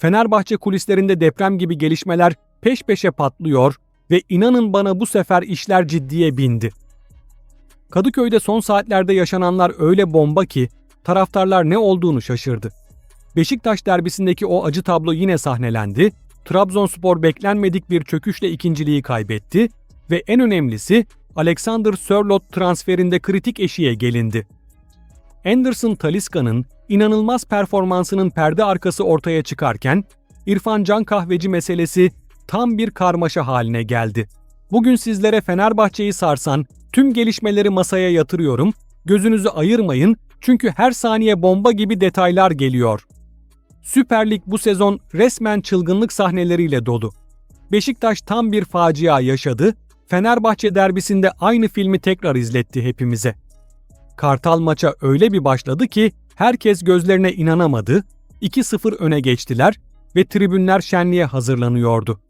Fenerbahçe kulislerinde deprem gibi gelişmeler peş peşe patlıyor ve inanın bana bu sefer işler ciddiye bindi. Kadıköy'de son saatlerde yaşananlar öyle bomba ki taraftarlar ne olduğunu şaşırdı. Beşiktaş derbisindeki o acı tablo yine sahnelendi. Trabzonspor beklenmedik bir çöküşle ikinciliği kaybetti ve en önemlisi Alexander Sörloth transferinde kritik eşiğe gelindi. Anderson Taliska'nın inanılmaz performansının perde arkası ortaya çıkarken İrfan Can Kahveci meselesi tam bir karmaşa haline geldi. Bugün sizlere Fenerbahçe'yi sarsan tüm gelişmeleri masaya yatırıyorum. Gözünüzü ayırmayın çünkü her saniye bomba gibi detaylar geliyor. Süper Lig bu sezon resmen çılgınlık sahneleriyle dolu. Beşiktaş tam bir facia yaşadı. Fenerbahçe derbisinde aynı filmi tekrar izletti hepimize. Kartal maça öyle bir başladı ki herkes gözlerine inanamadı. 2-0 öne geçtiler ve tribünler şenliğe hazırlanıyordu.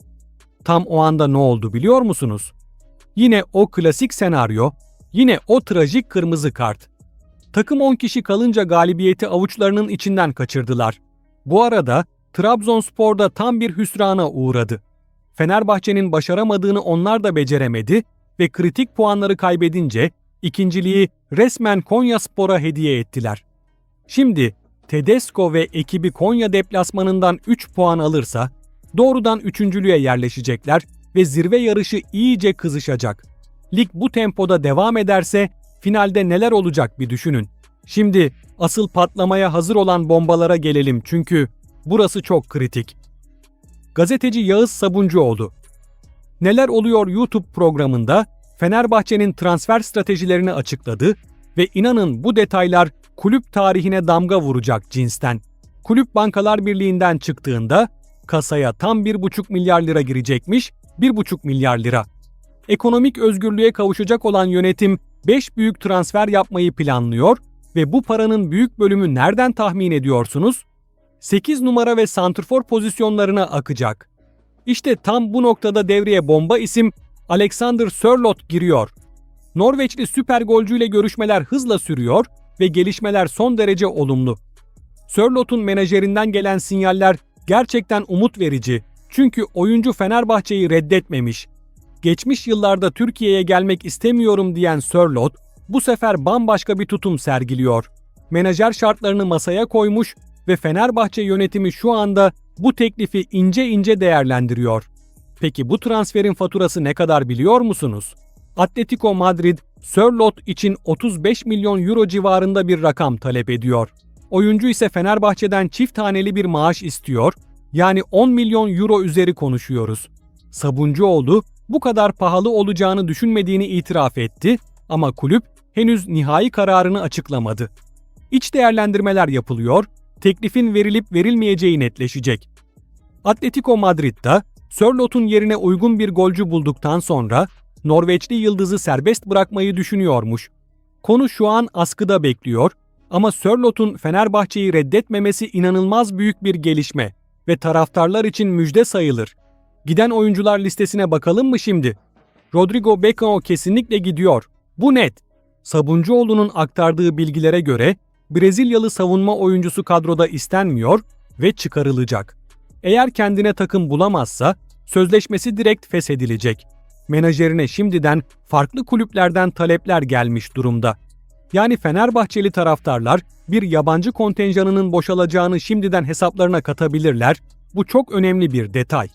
Tam o anda ne oldu biliyor musunuz? Yine o klasik senaryo, yine o trajik kırmızı kart. Takım 10 kişi kalınca galibiyeti avuçlarının içinden kaçırdılar. Bu arada Trabzonspor'da tam bir hüsrana uğradı. Fenerbahçe'nin başaramadığını onlar da beceremedi ve kritik puanları kaybedince ikinciliği resmen Konya Spor'a hediye ettiler. Şimdi Tedesco ve ekibi Konya deplasmanından 3 puan alırsa doğrudan üçüncülüğe yerleşecekler ve zirve yarışı iyice kızışacak. Lig bu tempoda devam ederse finalde neler olacak bir düşünün. Şimdi asıl patlamaya hazır olan bombalara gelelim çünkü burası çok kritik. Gazeteci Yağız Sabuncuoğlu Neler oluyor YouTube programında Fenerbahçe'nin transfer stratejilerini açıkladı ve inanın bu detaylar kulüp tarihine damga vuracak cinsten. Kulüp Bankalar Birliği'nden çıktığında kasaya tam 1,5 milyar lira girecekmiş, 1,5 milyar lira. Ekonomik özgürlüğe kavuşacak olan yönetim 5 büyük transfer yapmayı planlıyor ve bu paranın büyük bölümü nereden tahmin ediyorsunuz? 8 numara ve santrfor pozisyonlarına akacak. İşte tam bu noktada devreye bomba isim Alexander Sörloth giriyor. Norveçli süper golcüyle görüşmeler hızla sürüyor ve gelişmeler son derece olumlu. Sörloth'un menajerinden gelen sinyaller gerçekten umut verici. Çünkü oyuncu Fenerbahçe'yi reddetmemiş. Geçmiş yıllarda Türkiye'ye gelmek istemiyorum diyen Sörloth bu sefer bambaşka bir tutum sergiliyor. Menajer şartlarını masaya koymuş ve Fenerbahçe yönetimi şu anda bu teklifi ince ince değerlendiriyor. Peki bu transferin faturası ne kadar biliyor musunuz? Atletico Madrid, Sörloth için 35 milyon euro civarında bir rakam talep ediyor. Oyuncu ise Fenerbahçe'den çift taneli bir maaş istiyor. Yani 10 milyon euro üzeri konuşuyoruz. Sabuncuoğlu bu kadar pahalı olacağını düşünmediğini itiraf etti ama kulüp henüz nihai kararını açıklamadı. İç değerlendirmeler yapılıyor, teklifin verilip verilmeyeceği netleşecek. Atletico Madrid'da Sörloth'un yerine uygun bir golcü bulduktan sonra Norveçli yıldızı serbest bırakmayı düşünüyormuş. Konu şu an askıda bekliyor ama Sörloth'un Fenerbahçe'yi reddetmemesi inanılmaz büyük bir gelişme ve taraftarlar için müjde sayılır. Giden oyuncular listesine bakalım mı şimdi? Rodrigo Becao kesinlikle gidiyor. Bu net. Sabuncuoğlu'nun aktardığı bilgilere göre Brezilyalı savunma oyuncusu kadroda istenmiyor ve çıkarılacak. Eğer kendine takım bulamazsa sözleşmesi direkt feshedilecek. Menajerine şimdiden farklı kulüplerden talepler gelmiş durumda. Yani Fenerbahçeli taraftarlar bir yabancı kontenjanının boşalacağını şimdiden hesaplarına katabilirler. Bu çok önemli bir detay.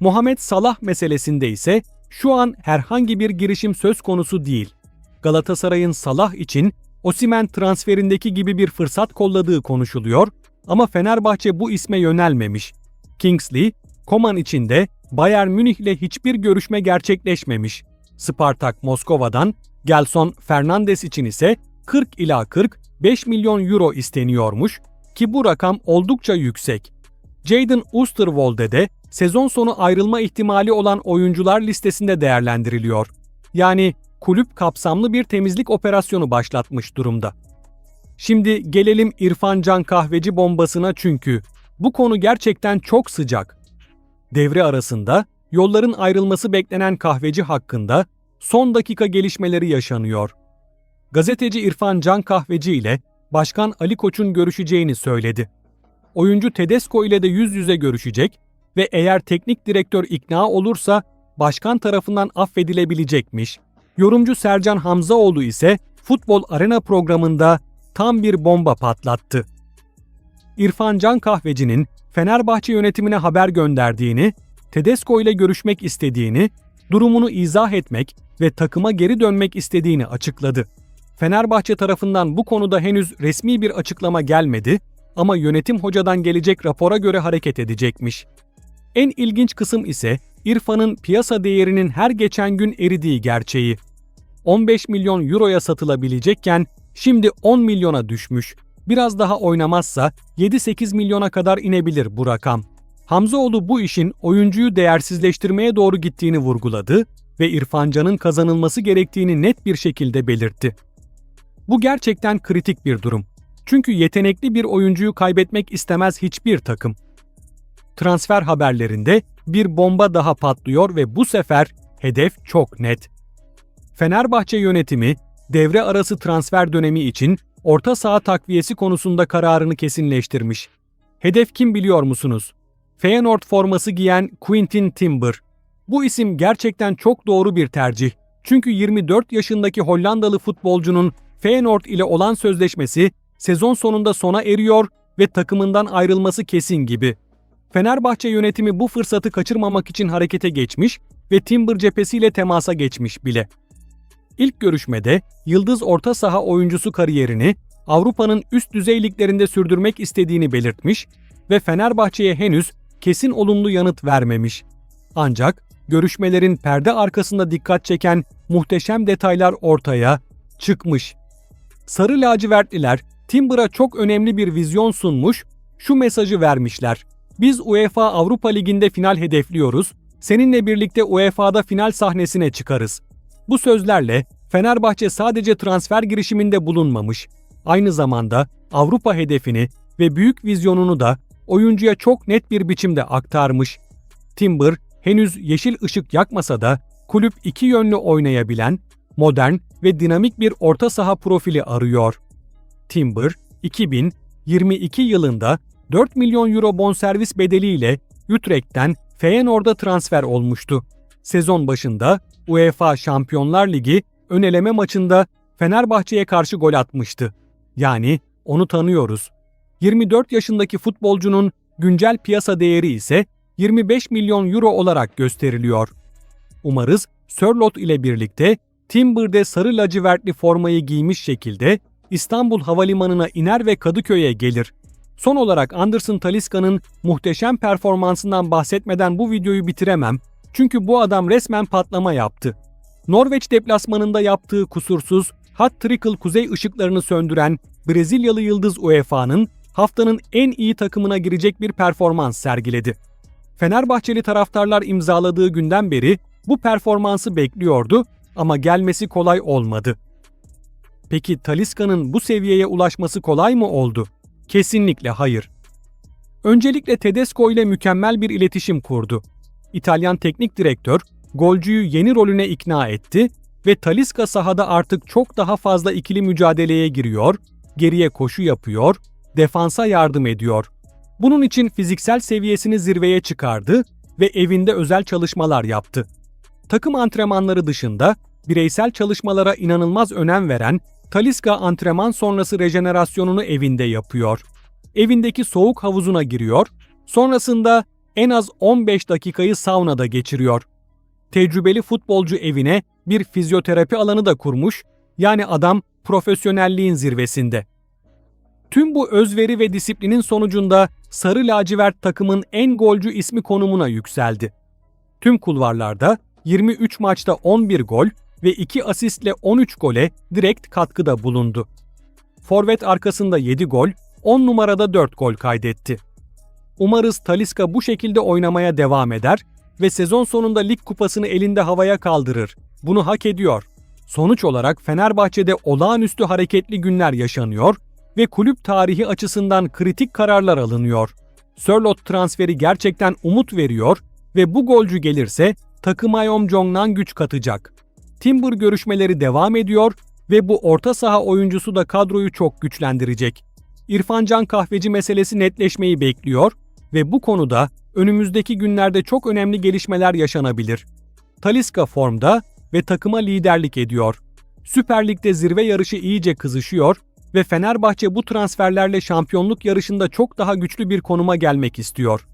Muhammed Salah meselesinde ise şu an herhangi bir girişim söz konusu değil. Galatasaray'ın Salah için Osimen transferindeki gibi bir fırsat kolladığı konuşuluyor ama Fenerbahçe bu isme yönelmemiş. Kingsley, Koman için de Bayern Münih ile hiçbir görüşme gerçekleşmemiş. Spartak Moskova'dan Gelson Fernandes için ise 40 ila 45 milyon euro isteniyormuş ki bu rakam oldukça yüksek. Jadon Oosterwolde de sezon sonu ayrılma ihtimali olan oyuncular listesinde değerlendiriliyor. Yani kulüp kapsamlı bir temizlik operasyonu başlatmış durumda. Şimdi gelelim İrfan Can Kahveci bombasına çünkü bu konu gerçekten çok sıcak. Devre arasında yolların ayrılması beklenen kahveci hakkında son dakika gelişmeleri yaşanıyor. Gazeteci İrfan Can Kahveci ile Başkan Ali Koç'un görüşeceğini söyledi. oyuncu Tedesco ile de yüz yüze görüşecek ve eğer teknik direktör ikna olursa başkan tarafından affedilebilecekmiş. Yorumcu Sercan Hamzaoğlu ise Futbol Arena programında tam bir bomba patlattı. İrfan Can Kahveci'nin Fenerbahçe yönetimine haber gönderdiğini, Tedesco ile görüşmek istediğini, durumunu izah etmek ve takıma geri dönmek istediğini açıkladı. Fenerbahçe tarafından bu konuda henüz resmi bir açıklama gelmedi ama yönetim hocadan gelecek rapora göre hareket edecekmiş. En ilginç kısım ise İrfan'ın piyasa değerinin her geçen gün eridiği gerçeği. 15 milyon euroya satılabilecekken şimdi 10 milyona düşmüş. Biraz daha oynamazsa 7-8 milyona kadar inebilir bu rakam. Hamzaoğlu bu işin oyuncuyu değersizleştirmeye doğru gittiğini vurguladı ve İrfan Can'ın kazanılması gerektiğini net bir şekilde belirtti. Bu gerçekten kritik bir durum. Çünkü yetenekli bir oyuncuyu kaybetmek istemez hiçbir takım. Transfer haberlerinde bir bomba daha patlıyor ve bu sefer hedef çok net. Fenerbahçe yönetimi devre arası transfer dönemi için orta saha takviyesi konusunda kararını kesinleştirmiş. Hedef kim biliyor musunuz? Feyenoord forması giyen Quintin Timber. Bu isim gerçekten çok doğru bir tercih. Çünkü 24 yaşındaki Hollandalı futbolcunun Feyenoord ile olan sözleşmesi sezon sonunda sona eriyor ve takımından ayrılması kesin gibi. Fenerbahçe yönetimi bu fırsatı kaçırmamak için harekete geçmiş ve Timber cephesiyle temasa geçmiş bile. İlk görüşmede Yıldız orta saha oyuncusu kariyerini Avrupa'nın üst düzey liglerinde sürdürmek istediğini belirtmiş ve Fenerbahçe'ye henüz kesin olumlu yanıt vermemiş. Ancak görüşmelerin perde arkasında dikkat çeken muhteşem detaylar ortaya çıkmış. Sarı lacivertliler Timber'a çok önemli bir vizyon sunmuş, şu mesajı vermişler. Biz UEFA Avrupa Ligi'nde final hedefliyoruz. Seninle birlikte UEFA'da final sahnesine çıkarız. Bu sözlerle Fenerbahçe sadece transfer girişiminde bulunmamış, aynı zamanda Avrupa hedefini ve büyük vizyonunu da oyuncuya çok net bir biçimde aktarmış. Timber henüz yeşil ışık yakmasa da kulüp iki yönlü oynayabilen, modern ve dinamik bir orta saha profili arıyor. Timber 2022 yılında 4 milyon euro bonservis bedeliyle Utrecht'ten Feyenoord'a transfer olmuştu. Sezon başında UEFA Şampiyonlar Ligi öneleme maçında Fenerbahçe'ye karşı gol atmıştı. Yani onu tanıyoruz. 24 yaşındaki futbolcunun güncel piyasa değeri ise 25 milyon euro olarak gösteriliyor. Umarız Sörlot ile birlikte Timber'de sarı lacivertli formayı giymiş şekilde İstanbul Havalimanı'na iner ve Kadıköy'e gelir. Son olarak Anderson Taliska'nın muhteşem performansından bahsetmeden bu videoyu bitiremem. Çünkü bu adam resmen patlama yaptı. Norveç deplasmanında yaptığı kusursuz, hat trickle kuzey ışıklarını söndüren Brezilyalı yıldız UEFA'nın haftanın en iyi takımına girecek bir performans sergiledi. Fenerbahçeli taraftarlar imzaladığı günden beri bu performansı bekliyordu ama gelmesi kolay olmadı. Peki Taliska'nın bu seviyeye ulaşması kolay mı oldu? Kesinlikle hayır. Öncelikle Tedesco ile mükemmel bir iletişim kurdu. İtalyan teknik direktör golcüyü yeni rolüne ikna etti ve Taliska sahada artık çok daha fazla ikili mücadeleye giriyor, geriye koşu yapıyor, defansa yardım ediyor. Bunun için fiziksel seviyesini zirveye çıkardı ve evinde özel çalışmalar yaptı. Takım antrenmanları dışında bireysel çalışmalara inanılmaz önem veren Taliska antrenman sonrası rejenerasyonunu evinde yapıyor. Evindeki soğuk havuzuna giriyor, sonrasında en az 15 dakikayı saunada geçiriyor. Tecrübeli futbolcu evine bir fizyoterapi alanı da kurmuş, yani adam profesyonelliğin zirvesinde. Tüm bu özveri ve disiplinin sonucunda Sarı Lacivert takımın en golcü ismi konumuna yükseldi. Tüm kulvarlarda 23 maçta 11 gol ve 2 asistle 13 gole direkt katkıda bulundu. Forvet arkasında 7 gol, 10 numarada 4 gol kaydetti. Umarız Taliska bu şekilde oynamaya devam eder ve sezon sonunda lig kupasını elinde havaya kaldırır. Bunu hak ediyor. Sonuç olarak Fenerbahçe'de olağanüstü hareketli günler yaşanıyor ve kulüp tarihi açısından kritik kararlar alınıyor. Sörlot transferi gerçekten umut veriyor ve bu golcü gelirse takıma Yom Jong'dan güç katacak. Timber görüşmeleri devam ediyor ve bu orta saha oyuncusu da kadroyu çok güçlendirecek. İrfan Can Kahveci meselesi netleşmeyi bekliyor ve bu konuda önümüzdeki günlerde çok önemli gelişmeler yaşanabilir. Taliska formda ve takıma liderlik ediyor. Süper Lig'de zirve yarışı iyice kızışıyor ve Fenerbahçe bu transferlerle şampiyonluk yarışında çok daha güçlü bir konuma gelmek istiyor.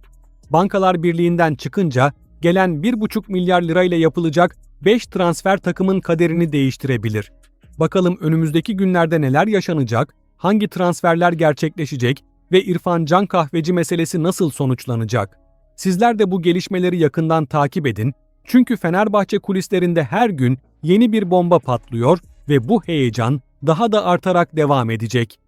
Bankalar Birliği'nden çıkınca gelen 1,5 milyar lirayla yapılacak 5 transfer takımın kaderini değiştirebilir. Bakalım önümüzdeki günlerde neler yaşanacak, hangi transferler gerçekleşecek ve İrfan Can Kahveci meselesi nasıl sonuçlanacak? Sizler de bu gelişmeleri yakından takip edin. Çünkü Fenerbahçe kulislerinde her gün yeni bir bomba patlıyor ve bu heyecan daha da artarak devam edecek.